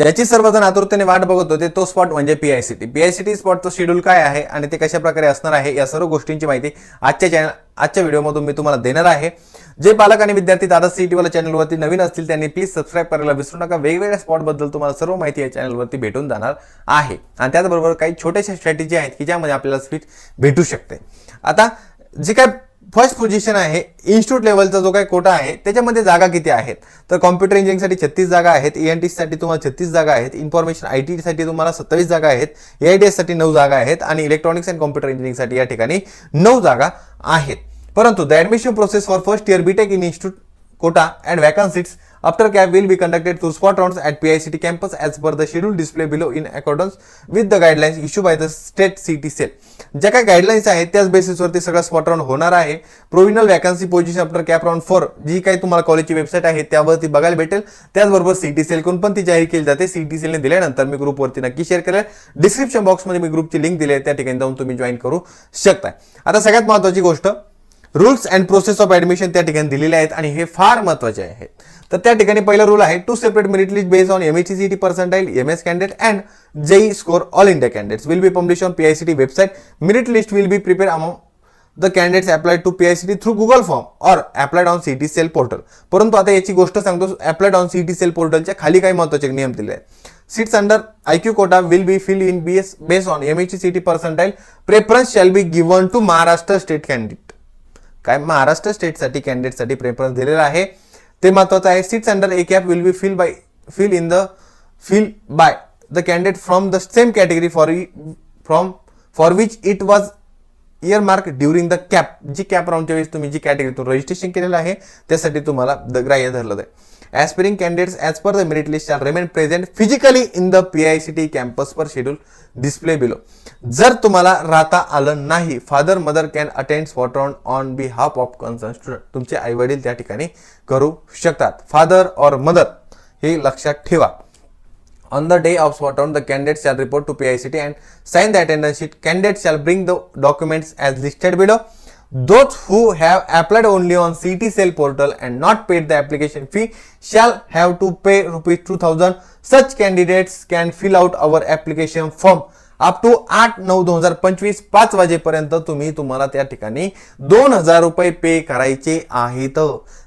ज्याची सर्वजण आतुरतेने वाट बघत होते तो स्पॉट म्हणजे पीआयसीटी पीआयसीटी स्पॉटचं शेड्यूल काय आहे आणि ते कशा प्रकारे असणार आहे या सर्व गोष्टींची माहिती आजच्या चॅनल आजच्या व्हिडिओमधून मी तुम्हाला देणार आहे. जे पालक आणि विद्यार्थी दादा सीईटी वाला चॅनलवरती नवीन असतील त्यांनी प्लीज सबस्क्राईब करायला विसरू नका. वेगवेगळ्या स्पॉटबद्दल तुम्हाला सर्व माहिती या चॅनलवरती भेटून जाणार आहे. आणि त्याचबरोबर काही छोट्याशा स्ट्रॅटेजी आहेत की ज्यामध्ये आपल्याला स्पीच भेटू शकते. आता जे काय फर्स्ट पोझिशन आहे इन्स्टिट्यूट लेवलचा जो काही कोटा आहे त्याच्यामध्ये जागा किती आहेत? तर कॉम्प्युटर इंजिनिअरिंगसाठी छत्तीस जागा आहेत ई एन टीसाठी तुम्हाला छत्तीस जागा आहेत इन्फॉर्मेशन आय टीसाठी तुम्हाला सत्तावीस जागा आहेत ए आय डी एससाठी नऊ जागा आहेत आणि इलेक्ट्रॉनिक्स अँड कॉम्प्युटर इंजिनिअरिंगसाठी या ठिकाणी नऊ जागा आहेत. परंतु the admission process for first year BTech in institute quota and vacancies after cap will be conducted through squad rounds at PICT campus as per the schedule display below in accordance with the guidelines issued by the state CT cell. ज्या काही guidelines आहेत त्याच बेसिसवरती सगळं spot round होणार आहे. Provisional vacancy position after CAP round four जी काही तुम्हाला कॉलेजची वेबसाईट आहे त्यावरती बघायला भेटेल. त्याचबरोबर सीटी सेल कोण पण ती जाहीर केली जाते सीटी सेलने दिल्यानंतर मी ग्रुपवरती नक्की शेअर करेल. डिस्क्रिप्शन बॉक्समध्ये मी ग्रुपची लिंक दिली आहे त्या ठिकाणी जाऊन तुम्ही जॉईन करू शकता आता सगळ्यात महत्त्वाची गोष्ट rules and process of admission त्या ठिकाणी दिलेले आहेत आणि हे फार महत्त्वाचे आहेत तर त्या ठिकाणी पहिला रूल आहे two separate merit list based on MHCT CT percentile M S candidate and JEE score all India candidates will be publish on PICT website merit list will be prepare amount the candidates applied to PICT through Google form or applied on CET cell portal परंतु आता याची गोष्ट सांगतो applied on CET sale पोर्टलच्या खाली काही महत्त्वाचे नियम दिले आहेत. Seats under I Q quota IQ be will be filled in BS based on CET percentile preference shall be given to Maharashtra state candidate काय? महाराष्ट्र स्टेटसाठी कॅन्डिडेटसाठी प्रेफरन्स दिलेला आहे. ते महत्वाचं आहे. Seats under A CAP will be fill by fill in the fill by the candidate from the same category for from for which it was earmark during the CAP G CAP राऊंडच्या वेळेस तुम्ही जी कॅटेगरीतून registration केलेलं आहे त्यासाठी तुम्हाला the ग्राह्य धरलं जाईल. Aspiring candidates as per the merit list will remain present physically in the P I C T कॅम्पसवर schedule display below जर तुम्हाला राहता आलं नाही father mother can attend spot on on behalf of consent तुमचे आईवडील त्या ठिकाणी करू शकतात. फादर और मदर हे लक्षात ठेवा. On the day of what on the candidates shall report to P I C T and sign the attendance sheet candidates shall bring the documents as listed widow Those who have applied only on CT cell portal and not paid the application fee shall have to pay rupees 2000. Such candidates can fill out our application form up to आठ नऊ दोन हजार पंचवीस पाच वाजेपर्यंत तुम्ही तुम्हाला त्या ठिकाणी दोन हजार रुपये पे करायचे आहेत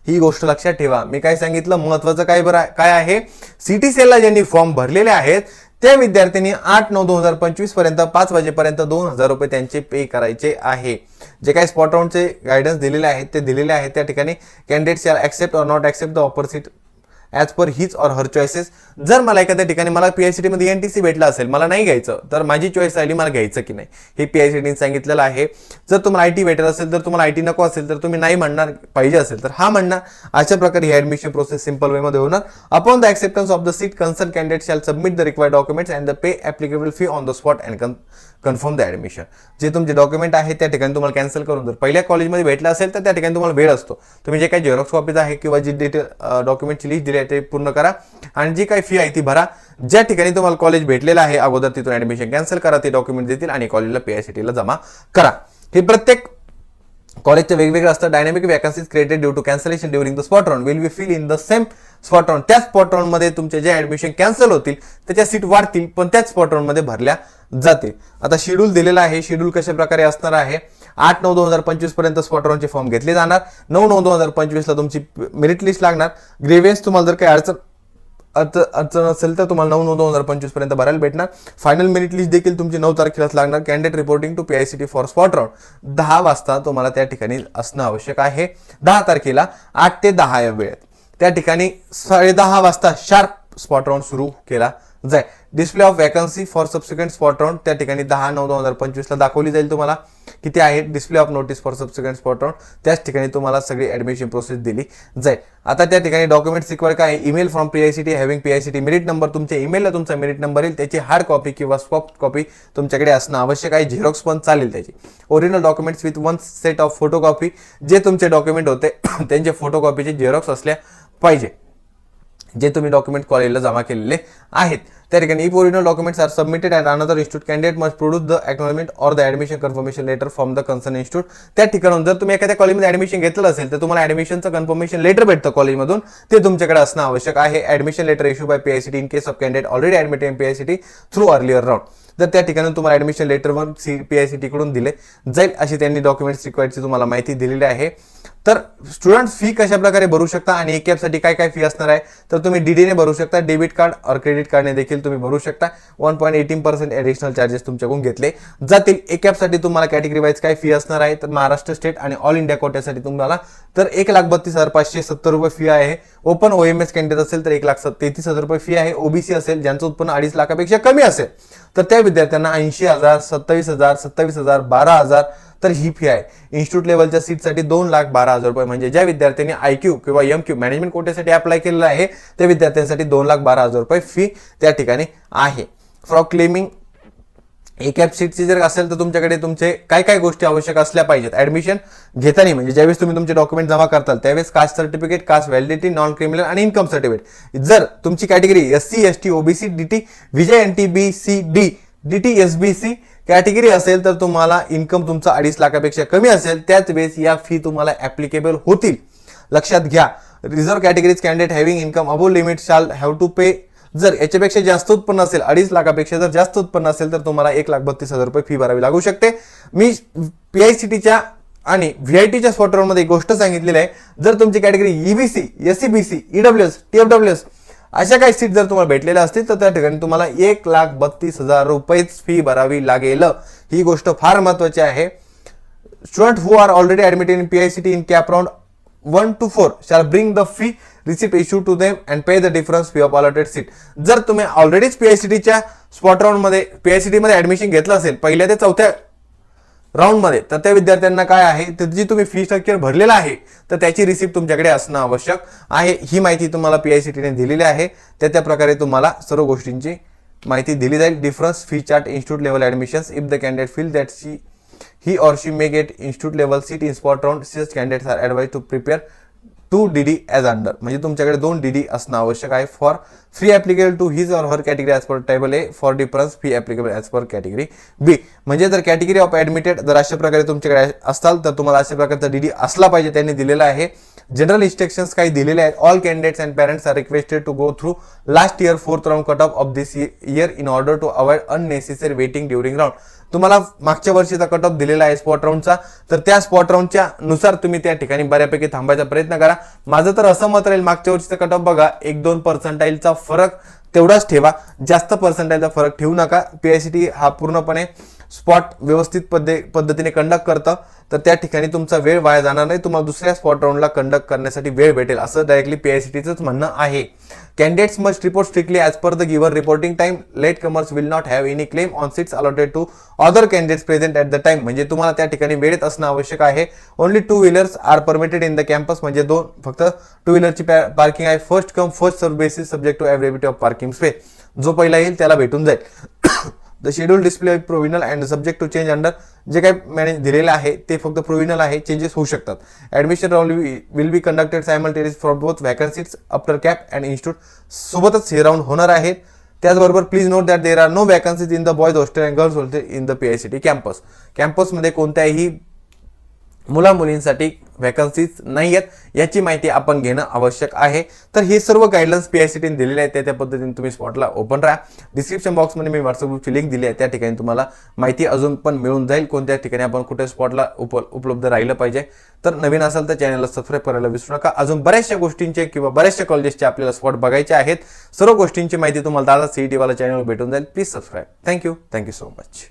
ही गोष्ट लक्षात ठेवा मी काय सांगितलं महत्वाचं काय बरं काय आहे सिटी सेलला ज्यांनी फॉर्म भरलेले आहेत त्या विद्यार्थ्यांनी आठ नऊ दोन हजार पंचवीसपर्यंत पाच वाजेपर्यंत दोन हजार रुपये त्यांचे पे करायचे आहे. जे काही स्पॉट राऊंडचे गायडन्स दिलेले आहेत ते दिलेले आहेत. त्या ठिकाणी candidates accept or not accept the offer seat as per his or her choices जर मला एखाद्या ठिकाणी मला पीआयसीटी मध्ये एन टी सी भेटला असेल मला नाही घ्यायचं तर माझी चॉईस आली मला घ्यायचं की नाही. हे पीआयसीटीने सांगितलेलं आहे. जर तुम्हाला आय टी भेटत असेल तर तुम्हाला आय टी नको असेल तर तुम्ही नाही म्हणणार पाहिजे असेल तर हा म्हणणार. अशा प्रकारे ही ऍडमिशन प्रोसेस सिंपल वेमध्ये होणार. Upon the acceptance of the seat concern candidate shall submit the required documents and the pay applicable fee on the spot and confirm the admission जे तुमचे डॉक्युमेंट आहे त्या ठिकाणी तुम्हाला कॅन्सल करून जर पहिल्या कॉलेजमध्ये भेटलं असेल तर त्या ठिकाणी तुम्हाला वेळ असतो. तुम्ही जे काही झेरॉक्स कॉपीज आहे किंवा जी डिटेल डॉक्युमेंटची लिस्ट दिली आहे ते पूर्ण करा. आणि जी काही फी आहे ती भरा. ज्या ठिकाणी तुम्हाला कॉलेज भेटलेलं आहे अगोदर तिथून ॲडमिशन कॅन्सल करा. ते डॉक्युमेंट देतील आणि कॉलेजला पी एस सी टीला जमा करा. हे प्रत्येक कॉलेजचे वेगवेगळ्या असतात dynamic vacancies created due to cancellation during the spot round will be fill in the same spot round त्याच स्पॉट राऊंडमध्ये तुमचे जे ॲडमिशन कॅन्सल होतील त्याच्या सीट वाढतील पण त्याच स्पॉट राऊंडमध्ये भरल्या जातील. आता शेड्यूल दिलेला आहे शेड्यूल कशा प्रकारे असणार आहे? आठ नऊ दोन हजार पंचवीसपर्यंत स्पॉट राऊंडचे फॉर्म घेतले जाणार. नऊ नऊ दोन हजार पंचवीसला तुमची मेरिट लिस्ट लागणार. ग्रेव्हियन्स तुम्हाला जर काही अडचण अडचण असेल तर तुम्हाला नऊ नऊ दोन हजार पंचवीसपर्यंत भरायला भेटणार. फायनल मेरिट लिस्ट देखील तुमची नऊ तारखेलाच लागणार. Candidate reporting to PICT for spot round दहा वाजता तुम्हाला त्या ठिकाणी असणं आवश्यक आहे. दहा तारखेला आठ ते दहा या वेळेत. त्या ठिकाणी साडे दहा वाजता शार्प स्पॉट राऊंड सुरू केला जाय display of vacancy for subsequent spot round त्या ठिकाणी दहा नऊ दोन हजार पंचवीसला दाखवली जाईल तुम्हाला. किती आहे? Display of notice for subsequent spot round त्याच ठिकाणी तुम्हाला सगळी ॲडमिशन प्रोसेस दिली जाईल. आता त्या ठिकाणी डॉक्युमेंट्स रिक्वायर काय? Email from I having T merit number तुमच्या ईमेलला तुमचा मेरिट नंबर येईल. त्याची हार्ड कॉपी किंवा सॉफ्ट कॉपी तुमच्याकडे असणं आवश्यक आहे. झेरॉक्स पण चालेल त्याची. Original documents with one set of photocopy जे तुमचे डॉक्युमेंट होते त्यांचे फोटो कॉपीचे झेरॉक्स असल्या पाहिजे. जे तुम्ही डॉक्युमेंट कॉलेजला जमा केलेले आहेत. त्या ठिकाणी if original documents are submitted and another institute candidate must produce the acknowledgement or the admission confirmation letter from the concern institute त्या ठिकाणून जर तुम्ही एखाद्या कॉलेजमध्ये ॲडमिशन घेतलं असेल तर तुम्हाला ॲडमिशनचं कन्फर्मेशन लेटर भेटतं कॉलेजमधून ते तुमच्याकडे असणं आवश्यक आहे. Admission letter issue by PICT in case of candidate already admitted C PICT through earlier round जर त्या ठिकाणी तुम्हाला ऍडमिशन लेटरवर सी पी आय सी टीकडून दिले जाईल अशी त्यांनी डॉक्युमेंट्स रिक्वायर्डची तुम्हाला माहिती दिलेली आहे. तर स्टुडंट फी कशा प्रकारे भरू शकता आणि एक साठी काय काय फी असणार आहे? तर तुम्ही डीडीने भरू शकता डेबिट कार्ड और क्रेडिट कार्डने देखील तुम्ही भरू शकता. One point eighteen percent additional charges तुमच्याकडून घेतले जातील. एक साठी तुम्हाला कॅटेगरी वाईज काय फी असणार आहे? तर महाराष्ट्र स्टेट आणि ऑल इंडिया कोट्यासाठी तुम्हाला तर एक लाख बत्तीस हजार पाचशे सत्तर रुपये फी आहे. Open O M S candidate असेल तर एक लाख तेहतीस हजार रुपये फी आहे. ओबीसी असेल ज्यांचं उत्पन्न अडीच लाखापेक्षा कमी असेल. तर त्या विद्यार्थ्यांना ऐंशी हजार सत्तावीस हजार सत्तावीस हजार बारा हजार तर ही फी आहे. इन्स्टिट्यूट लेवलच्या सीटसाठी दोन लाख बारा हजार रुपये. म्हणजे ज्या विद्यार्थ्यांनी आय क्यू किंवा एम क्यू मॅनेजमेंट कोटेसाठी अप्लाय केलेलं आहे त्या विद्यार्थ्यांसाठी दोन लाख बारा हजार रुपये फी त्या ठिकाणी आहे. फ्रॉ क्लेमिंग एक ॲप सीटची जर असेल तर तुमच्याकडे तुमचे काय काय गोष्टी आवश्यक असल्या पाहिजेत. ऍडमिशन घेताना म्हणजे ज्यावेळेस तुम्ही तुमचे डॉक्युमेंट जमा करताल त्यावेळेस caste certificate caste validity non criminal आणि इन्कम सर्टिफिकेट जर तुमची category S C S T OBC DT V J N T B C D D T S B C category असेल तर तुम्हाला इन्कम तुमचा अडीच लाखापेक्षा कमी असेल त्याच वेळेस या फी तुम्हाला ऍप्लिकेबल होतील. लक्षात घ्या reserve categories candidate having income above limit shall have to pay जर याच्यापेक्षा जास्त उत्पन्न असेल अडीच लाखापेक्षा जर जास्त उत्पन्न असेल तर तुम्हाला एक लाख बत्तीस हजार रुपये फी भरावी लागू शकते. मी पी आय सी टीच्या आणि व्ही आय टीच्या स्पॉटरमध्ये एक गोष्ट सांगितलेली आहे. जर तुमची category EBC F W S अशा काही सीट जर तुम्हाला भेटलेल्या असतील तर त्या ठिकाणी तुम्हाला एक लाख बत्तीस हजार रुपयेच फी भरावी लागेल. ही गोष्ट फार महत्वाची आहे. Student who are already admit in P I C T in CAP round one two four shall bring the fee receipt issue to them and pay the difference fee of allotted seat जर तुम्ही ऑलरेडीच पीआयसीटीच्या spot राऊंडमध्ये सी मध्ये admission घेतलं असेल पहिल्या ते चौथ्या राऊंडमध्ये तर त्या विद्यार्थ्यांना काय आहे? तर जी तुम्ही फी स्ट्रक्चर भरलेलं आहे तर त्याची रिसिप्ट तुमच्याकडे असणं आवश्यक आहे. ही माहिती तुम्हाला पी आय सी टीने दिलेली आहे. त्या त्या प्रकारे तुम्हाला सर्व गोष्टींची माहिती दिली जाईल. Difference fee chart institute level admissions if the candidate feel that she he or she may get institute level seat in spot round such candidates are advise to prepare two D D as under म्हणजे तुमच्याकडे दोन D D असणं आवश्यक आहे for free applicable to his or her category as per table A for difference fee applicable as per category B म्हणजे जर category of admitted जर अशा प्रकारे तुमच्याकडे असाल तर तुम्हाला अशा प्रकारचा डी डी असला पाहिजे त्यांनी दिलेला आहे. जनरल इन्स्ट्रक्शन्स काही दिलेले आहेत. All candidates and parents are requested to go through last year fourth round cut off of this year in order to avoid unnecessary waiting during round तुम्हाला मागच्या वर्षीचा कट ऑफ दिलेला आहे स्पॉट राऊंडचा तर त्या स्पॉट राऊंडच्या नुसार तुम्ही त्या ठिकाणी बऱ्यापैकी थांबायचा प्रयत्न करा. माझं तर असं मत राहील मागच्या वर्षीचा कट ऑफ बघा एक दोन पर्सेंटाईलचा फरक तेवढाच ठेवा. जास्त पर्सेंटाईलचा फरक ठेवू नका. पीआयसीटी हा पूर्णपणे स्पॉट व्यवस्थित पद्धे पद्धतीने कंडक्ट करतं. तर त्या ठिकाणी तुमचा वेळ वाया जाणार नाही. तुम्हाला दुसऱ्या स्पॉट राऊंडला कंडक्ट करण्यासाठी वेळ भेटेल असं डायरेक्टली पीआयसीटीचंच म्हणणं आहे. Candidates must report strictly as per the given reporting time late comers will not have any claim on seats allotted to other candidates present at the time म्हणजे तुम्हाला त्या ठिकाणी वेळेत असणं आवश्यक आहे. Only two wheelers are permitted in the campus म्हणजे दोन फक्त टू व्हीलरची पार्किंग आहे. First come first serve basis subject to availability of parking space जो पहिला येईल त्याला भेटून जाईल. The schedule display provisional and subject to change under जे काही मॅनेज दिलेलं आहे ते फक्त प्रोविनल आहे चेंजेस होऊ शकतात. Admission round will be conducted simultaneous for both vacancies after CAP and institute सोबतच हे राऊंड होणार आहेत. त्याचबरोबर please note that there are no vacancies in the boys hostel and girls hostel in the P I C T campus कॅम्पसमध्ये कोणत्याही मुला मुलींसाठी vacancies नाही आहेत याची माहिती आपण घेणं आवश्यक आहे. तर हे सर्व गाईडलाईन्स पी आय सी टीने दिलेले आहेत त्या त्या पद्धतीने तुम्ही स्पॉटला ओपन राहा. डिस्क्रिप्शन बॉक्समध्ये मी व्हॉट्सअप ग्रुपची लिंक दिली आहे त्या ठिकाणी तुम्हाला माहिती अजून पण मिळून जाईल. कोणत्या ठिकाणी आपण कुठे स्पॉटला उप उपलब्ध राहिलं पाहिजे. तर नवीन असाल तर चॅनलला सबस्क्राईब करायला विसरू नका. अजून बऱ्याचशा गोष्टींचे किंवा बऱ्याचशा कॉलेजेसचे आपल्याला स्पॉट बघायचे आहेत. सर्व गोष्टींची माहिती तुम्हाला दादा सीईटीवाला चॅनलवर भेटून जाईल. Please subscribe thank you thank you so much